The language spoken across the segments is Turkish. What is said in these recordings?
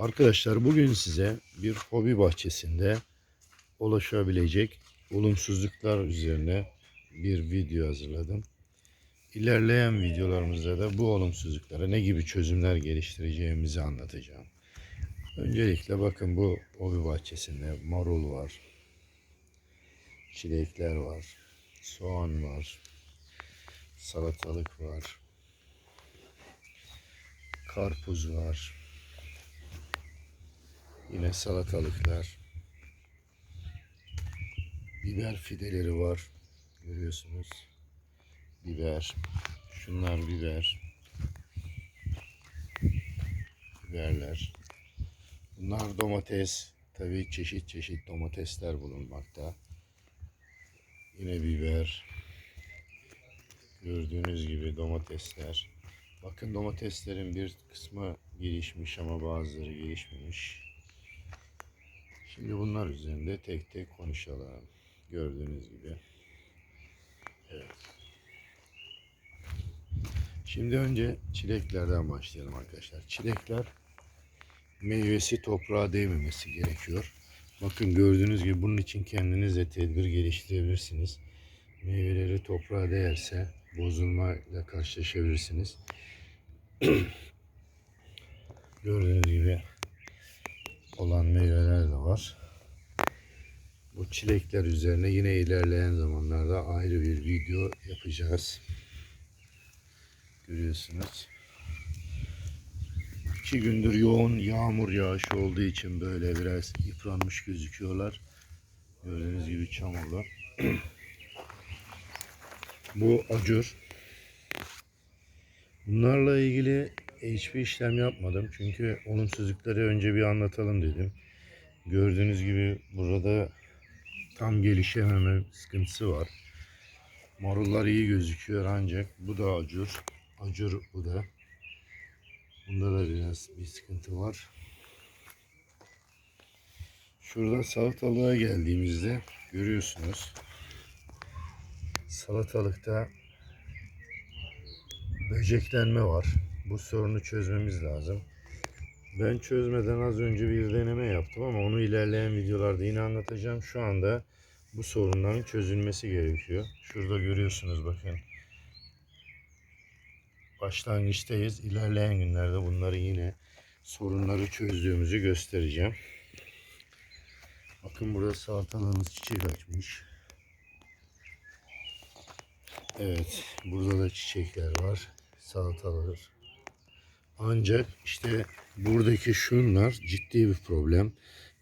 Arkadaşlar bugün size bir hobi bahçesinde ulaşabilecek olumsuzluklar üzerine bir video hazırladım. İlerleyen videolarımızda da bu olumsuzluklara ne gibi çözümler geliştireceğimizi anlatacağım. Öncelikle bakın bu hobi bahçesinde marul var, çilekler var, soğan var, salatalık var, karpuz var, Yine salatalıklar. Biber fideleri var. Görüyorsunuz. Biber. Şunlar biber. Biberler. Bunlar domates. Tabii çeşit çeşit domatesler bulunmakta. Yine biber. Gördüğünüz gibi domatesler. Bakın domateslerin bir kısmı gelişmiş ama bazıları gelişmemiş. Şimdi bunlar üzerinde tek tek konuşalım. Gördüğünüz gibi. Evet. Şimdi önce çileklerden başlayalım arkadaşlar. Çilekler meyvesi toprağa değmemesi gerekiyor. Bakın gördüğünüz gibi bunun için kendiniz de tedbir geliştirebilirsiniz. Meyveleri toprağa değerse bozulmayla karşılaşabilirsiniz. Gördüğünüz gibi olan meyveler de var. Bu çilekler üzerine yine ilerleyen zamanlarda ayrı bir video yapacağız. Görüyorsunuz. İki gündür yoğun yağmur yağışı olduğu için böyle biraz yıpranmış gözüküyorlar. Gördüğünüz gibi çamurlar. Bu acur. Bunlarla ilgili hiçbir işlem yapmadım. Çünkü olumsuzlukları önce bir anlatalım dedim. Gördüğünüz gibi burada tam gelişememe sıkıntısı var. Marullar iyi gözüküyor ancak bu da acur. Acur bu da. Bunda da biraz bir sıkıntı var. Şurada salatalığa geldiğimizde görüyorsunuz. Salatalıkta böceklenme var. Bu sorunu çözmemiz lazım. Ben çözmeden az önce bir deneme yaptım ama onu ilerleyen videolarda yine anlatacağım. Şu anda bu sorunların çözülmesi gerekiyor. Şurada görüyorsunuz bakın. Başlangıçtayız. İlerleyen günlerde bunları yine sorunları çözdüğümüzü göstereceğim. Bakın burada salatalığımız çiçek açmış. Evet, burada da çiçekler var. Salatalar. Ancak işte buradaki şunlar ciddi bir problem.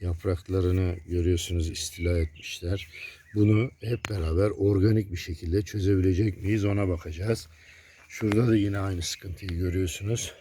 Yapraklarını görüyorsunuz istila etmişler. Bunu hep beraber organik bir şekilde çözebilecek miyiz ona bakacağız. Şurada da yine aynı sıkıntıyı görüyorsunuz.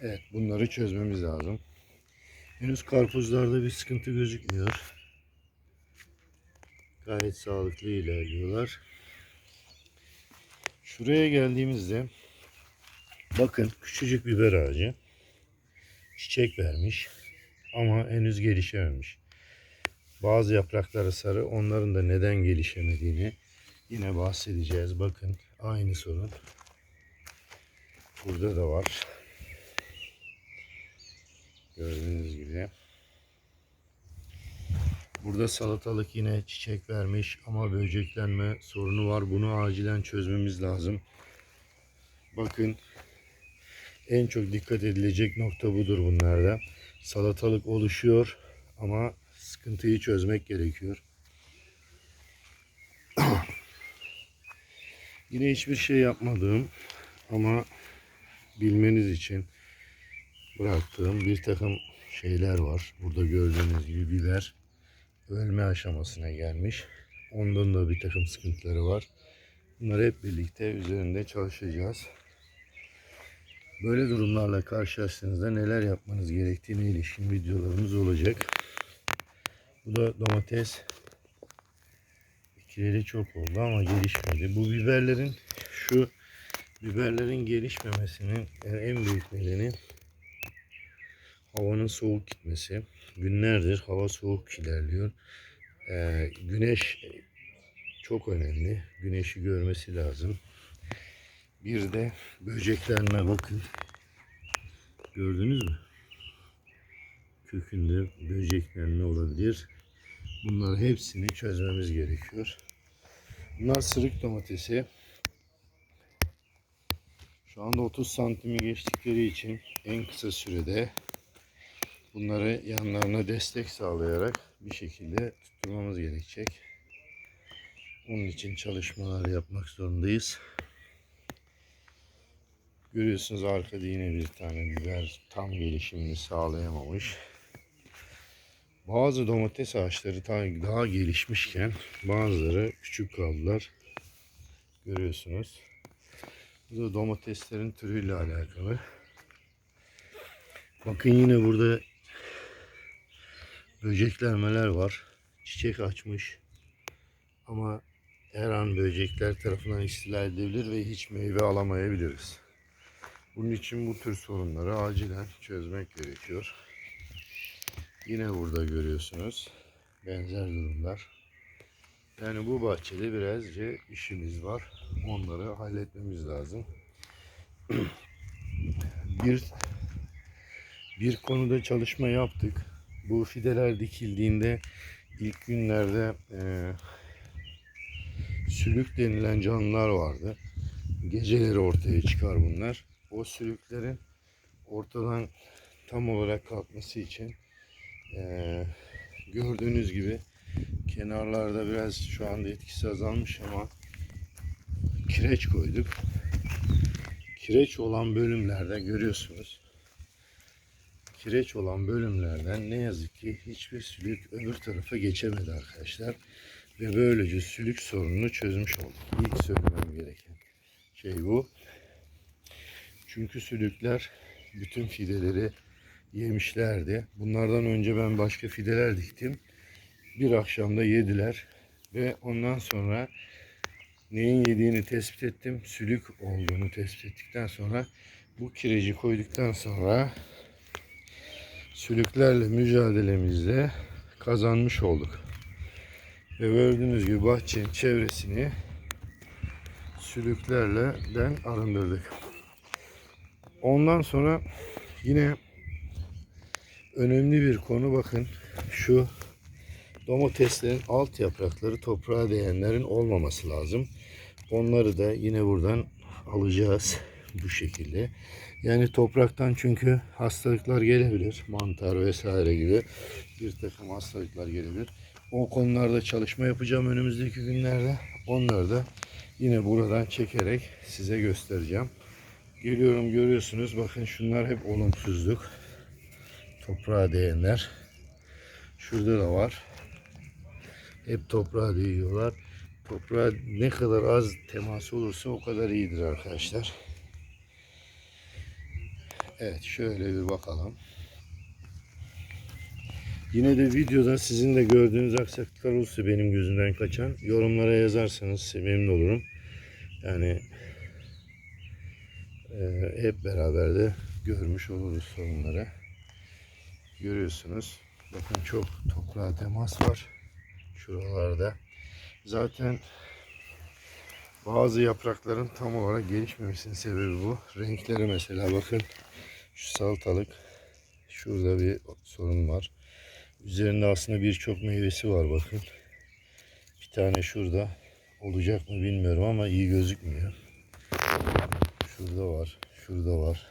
Evet bunları çözmemiz lazım. Henüz karpuzlarda bir sıkıntı gözükmüyor. Gayet sağlıklı ilerliyorlar. Şuraya geldiğimizde bakın küçücük biber ağacı çiçek vermiş ama henüz gelişememiş. Bazı yaprakları sarı onların da neden gelişemediğini yine bahsedeceğiz. Bakın aynı sorun burada da var. Gördüğünüz gibi. Burada salatalık yine çiçek vermiş ama böceklenme sorunu var. Bunu acilen çözmemiz lazım. Bakın en çok dikkat edilecek nokta budur bunlarda. Salatalık oluşuyor ama sıkıntıyı çözmek gerekiyor. Yine hiçbir şey yapmadığım ama bilmeniz için bıraktığım bir takım şeyler var. Burada gördüğünüz gibi biber ölme aşamasına gelmiş. Ondan da bir takım sıkıntıları var. Bunları hep birlikte üzerinde çalışacağız. Böyle durumlarla karşılaştığınızda neler yapmanız gerektiğine ilişkin videolarımız olacak. Bu da domates. İkileri çok oldu ama gelişmedi. Bu biberlerin şu biberlerin gelişmemesinin en büyük nedeni havanın soğuk gitmesi. Günlerdir hava soğuk ilerliyor. Ee, güneş çok önemli. Güneşi görmesi lazım. Bir de böceklenme bakın. Gördünüz mü? kökünde böceklenme olabilir. Bunları hepsini çözmemiz gerekiyor. Bunlar sırık domatesi. Şu anda 30 santimi geçtikleri için en kısa sürede bunları yanlarına destek sağlayarak bir şekilde tutturmamız gerekecek. Onun için çalışmalar yapmak zorundayız. Görüyorsunuz arkada yine bir tane biber tam gelişimini sağlayamamış. Bazı domates ağaçları daha gelişmişken bazıları küçük kaldılar. Görüyorsunuz. Bu da domateslerin türüyle alakalı. Bakın yine burada böceklenmeler var. Çiçek açmış. Ama her an böcekler tarafından istila edilebilir ve hiç meyve alamayabiliriz. Bunun için bu tür sorunları acilen çözmek gerekiyor. Yine burada görüyorsunuz benzer durumlar. Yani bu bahçede birazcık işimiz var. Onları halletmemiz lazım. bir bir konuda çalışma yaptık. Bu fideler dikildiğinde ilk günlerde eee sülük denilen canlılar vardı. Geceleri ortaya çıkar bunlar. O sülüklerin ortadan tam olarak kalkması için eee, gördüğünüz gibi kenarlarda biraz şu anda etkisi azalmış ama kireç koyduk. Kireç olan bölümlerde görüyorsunuz. Kireç olan bölümlerden ne yazık ki hiçbir sülük öbür tarafa geçemedi arkadaşlar. Ve böylece sülük sorununu çözmüş olduk. İlk söylemem gereken şey bu. Çünkü sülükler bütün fideleri yemişlerdi. Bunlardan önce ben başka fideler diktim. Bir akşamda yediler ve ondan sonra neyin yediğini tespit ettim. Sülük olduğunu tespit ettikten sonra bu kireci koyduktan sonra sülüklerle mücadelemizde kazanmış olduk. Ve gördüğünüz gibi bahçenin çevresini sülüklerle den arındırdık. Ondan sonra yine önemli bir konu bakın şu domateslerin alt yaprakları toprağa değenlerin olmaması lazım. Onları da yine buradan alacağız bu şekilde. Yani topraktan çünkü hastalıklar gelebilir. Mantar vesaire gibi bir takım hastalıklar gelebilir. O konularda çalışma yapacağım önümüzdeki günlerde. Onları da yine buradan çekerek size göstereceğim. Geliyorum görüyorsunuz bakın şunlar hep olumsuzluk. Toprağa değenler. Şurada da var. Hep toprağa değiyorlar. Toprağa ne kadar az teması olursa o kadar iyidir arkadaşlar. Evet şöyle bir bakalım. Yine de videoda sizin de gördüğünüz aksaklıklar olursa benim gözümden kaçan yorumlara yazarsanız memnun olurum. Yani hep beraber de görmüş oluruz sorunları. Görüyorsunuz. Bakın çok toprağa temas var. Şuralarda. Zaten bazı yaprakların tam olarak gelişmemesinin sebebi bu. Renkleri mesela bakın. Şu salatalık. Şurada bir sorun var. Üzerinde aslında birçok meyvesi var bakın. Bir tane şurada. Olacak mı bilmiyorum ama iyi gözükmüyor. Şurada var. Şurada var.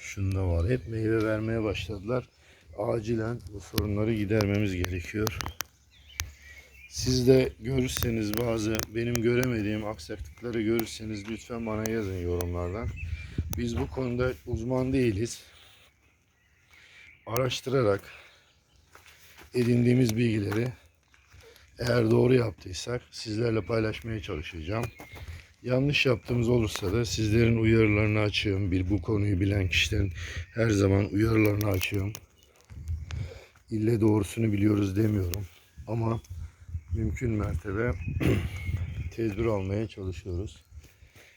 Şunda var. Hep meyve vermeye başladılar. Acilen bu sorunları gidermemiz gerekiyor. Siz de görürseniz bazı benim göremediğim aksaklıkları görürseniz lütfen bana yazın yorumlardan. Biz bu konuda uzman değiliz. Araştırarak edindiğimiz bilgileri eğer doğru yaptıysak sizlerle paylaşmaya çalışacağım. Yanlış yaptığımız olursa da sizlerin uyarılarını açıyorum. Bir bu konuyu bilen kişilerin her zaman uyarılarını açıyorum. İlle doğrusunu biliyoruz demiyorum. Ama mümkün mertebe tedbir almaya çalışıyoruz.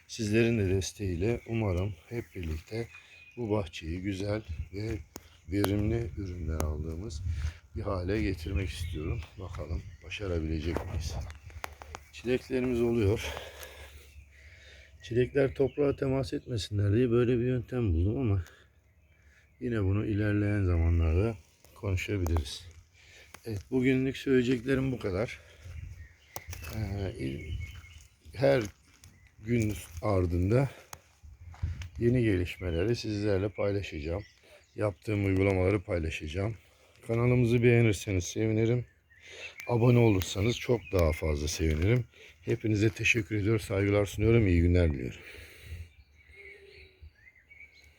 Sizlerin de desteğiyle umarım hep birlikte bu bahçeyi güzel ve verimli ürünler aldığımız bir hale getirmek istiyorum. Bakalım başarabilecek miyiz? Çileklerimiz oluyor. Çilekler toprağa temas etmesinler diye böyle bir yöntem buldum ama Yine bunu ilerleyen zamanlarda konuşabiliriz. Evet, bugünlük söyleyeceklerim bu kadar. Ee, her gün ardında yeni gelişmeleri sizlerle paylaşacağım. Yaptığım uygulamaları paylaşacağım. Kanalımızı beğenirseniz sevinirim. Abone olursanız çok daha fazla sevinirim. Hepinize teşekkür ediyorum, saygılar sunuyorum, iyi günler diliyorum.